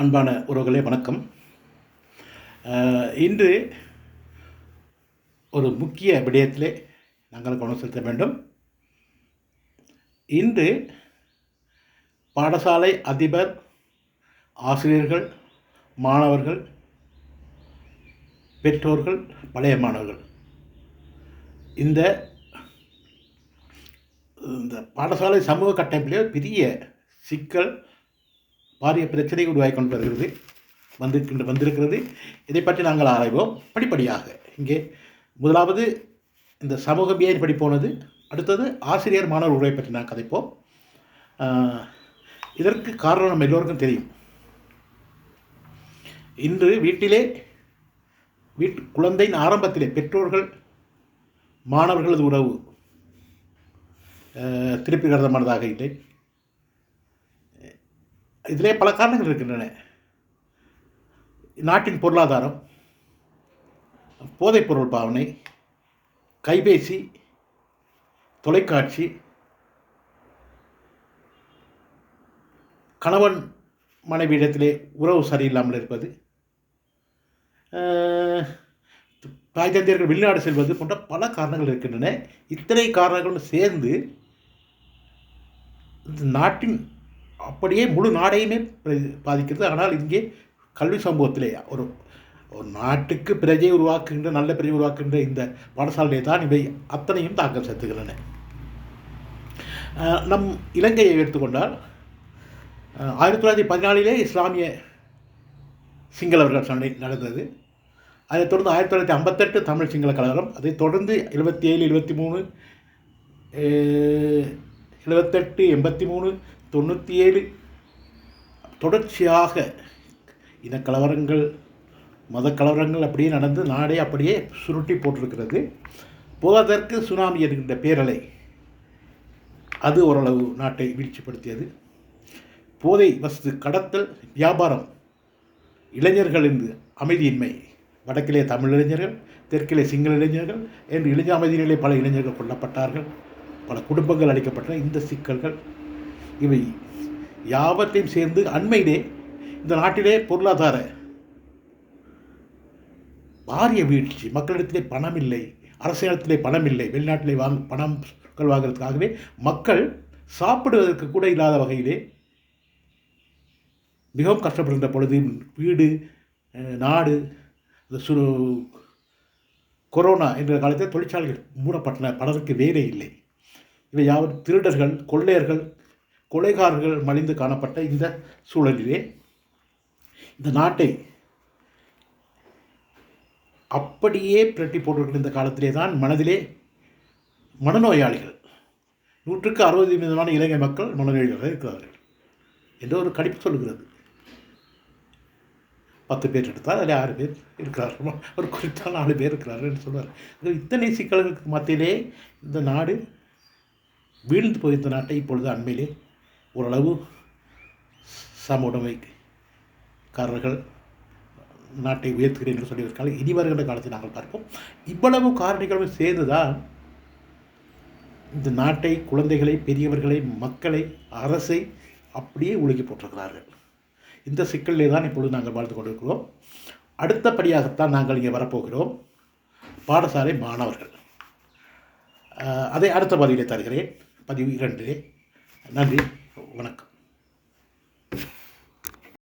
அன்பான உறவுகளே வணக்கம். இன்று ஒரு முக்கிய விடயத்திலே நாங்கள் கவனம் செலுத்த வேண்டும். இன்று பாடசாலை அதிபர் ஆசிரியர்கள் மாணவர்கள் பெற்றோர்கள் பழைய மாணவர்கள். இந்த இந்த பாடசாலை சமூக கட்டமைப்பிலே பெரிய சிக்கல் பாரிய பிரச்சனை உருவாகி கொண்டு வருகிறது வந்திருக்கின்ற வந்திருக்கிறது. இதை பற்றி நாங்கள் ஆராய்வோம். படிப்படியாக. இங்கே முதலாவது இந்த சமூக ஏன் படி போனது. அடுத்தது ஆசிரியர் மாணவர் உறவை பற்றி நான் கதைப்போம். இதற்கு காரணம் நம்ம எல்லோருக்கும் தெரியும். இன்று வீட்டிலே வீட்டு குழந்தையின் ஆரம்பத்திலே பெற்றோர்கள் மாணவர்களது உறவு ஆஹ், இல்லை. இதிலே பல காரணங்கள் இருக்கின்றன. நாட்டின் பொருளாதாரம் போதைப்பொருள் பாவனை கைபேசி தொலைக்காட்சி கணவன் மனைவியிடத்திலே உறவு சரியில்லாமல் இருப்பது ஆஹ், வெளிநாடு செல்வது போன்ற பல காரணங்கள் இருக்கின்றன. இத்தனை காரணங்களும் சேர்ந்து இந்த நாட்டின் அப்படியே முழு நாடையுமே பிர- பாதிக்கிறது. ஆனால் இங்கே கல்வி சமூகத்திலே ஒரு ஒரு நாட்டுக்கு பிரஜை உருவாக்குகின்ற நல்ல பிரஜை உருவாக்குகின்ற இந்த பாடசாலையை தான் இவை அத்தனையும் தாக்கம் செலுத்துகின்றன. நம் இலங்கையை எடுத்துக்கொண்டால் ஆயிரத்தி தொள்ளாயிரத்தி பதினாலிலே இஸ்லாமிய சிங்களவர்கள் சண்டை நடந்தது. அதைத் தொடர்ந்து ஆயிரத்தி தொள்ளாயிரத்தி ஐம்பத்தெட்டு தமிழ் சிங்கள கலவரம் அதைத் தொடர்ந்து எழுபத்தி ஏழு எழுபத்தி மூணு எழுபத்தெட்டு எண்பத்தி மூணு தொண்ணூற்றி ஏழு தொடர்ச்சியாக இனக்கலவரங்கள் மதக்கலவரங்கள் அப்படியே நடந்து நாடே அப்படியே சுருட்டி போட்டிருக்கிறது. போவதற்கு சுனாமி என்கின்ற பேரலை. அது ஓரளவு நாட்டை வீழ்ச்சிப்படுத்தியது. போதை வசதி கடத்தல் வியாபாரம் இளைஞர்களின் அமைதியின்மை. வடக்கிலே தமிழ் இளைஞர்கள் தெற்கிலே சிங்கள இளைஞர்கள் என்று இளைஞர் அமைதியிலே பல இளைஞர்கள் கொல்லப்பட்டார்கள். பல குடும்பங்கள் அளிக்கப்பட்டன இந்த சிக்கல்கள் இவை யாவற்றையும் சேர்ந்து அண்மையிலே இந்த நாட்டிலே பொருளாதார பாரிய வீழ்ச்சி மக்களிடத்திலே பணம் இல்லை அரசியலத்திலே பணம் இல்லை வெளிநாட்டிலே வாங்க பணம் வாங்குறதுக்காகவே மக்கள் சாப்பிடுவதற்கு கூட இல்லாத வகையிலே மிகவும் கஷ்டப்படுகின்ற பொழுது வீடு நாடு இந்த சு கொரோனா என்ற காலத்தில் தொழிற்சாலைகள் மூடப்பட்டன பலருக்கு வேலை இல்லை. இவை யாவும் திருடர்கள் கொள்ளையர்கள் கொலைகாரர்கள் மலிந்து காணப்பட்ட இந்த சூழலிலே இந்த நாட்டை அப்படியே பிரட்டி போட்டிருக்கிற இந்த காலத்திலே தான் மனதிலே மனநோயாளிகள் நூற்றுக்கு அறுபது விதமான இலங்கை மக்கள் மனநோயாளிகளாக இருக்கிறார்கள் என்று ஒரு கணிப்பு சொல்லுகிறது. பத்து பேர் எடுத்தால் அதில் ஆறு பேர் இருக்கிறார்கள். ஒரு குறித்த நாலு பேர் இருக்கிறார்கள் என்று சொல்வார் இத்தனை சிக்கல்களுக்கு மத்தியிலே இந்த நாடு வீழ்ந்து போய் இந்த நாட்டை இப்பொழுது அண்மையிலே ஓரளவு சமூடமைக்காரர்கள் நாட்டை உயர்த்துகிறேன் என்று சொல்லியிருக்காங்க. இனி வருகின்ற காலத்தை நாங்கள் பார்ப்போம். இவ்வளவு காரணிகளும் சேர்ந்துதான் இந்த நாட்டை குழந்தைகளை பெரியவர்களை மக்களை அரசை அப்படியே உலுக்கி போட்டிருக்கிறார்கள். இந்த சிக்கலிலே தான் இப்பொழுது நாங்கள் வாழ்ந்து கொண்டிருக்கிறோம். அடுத்தபடியாகத்தான் நாங்கள் இங்கே வரப்போகிறோம். பாடசாலை மாணவர்கள். அதை அடுத்த பதிவிலே தருகிறேன். பதிவு இரண்டிலே. நன்றி. வணக்கம்.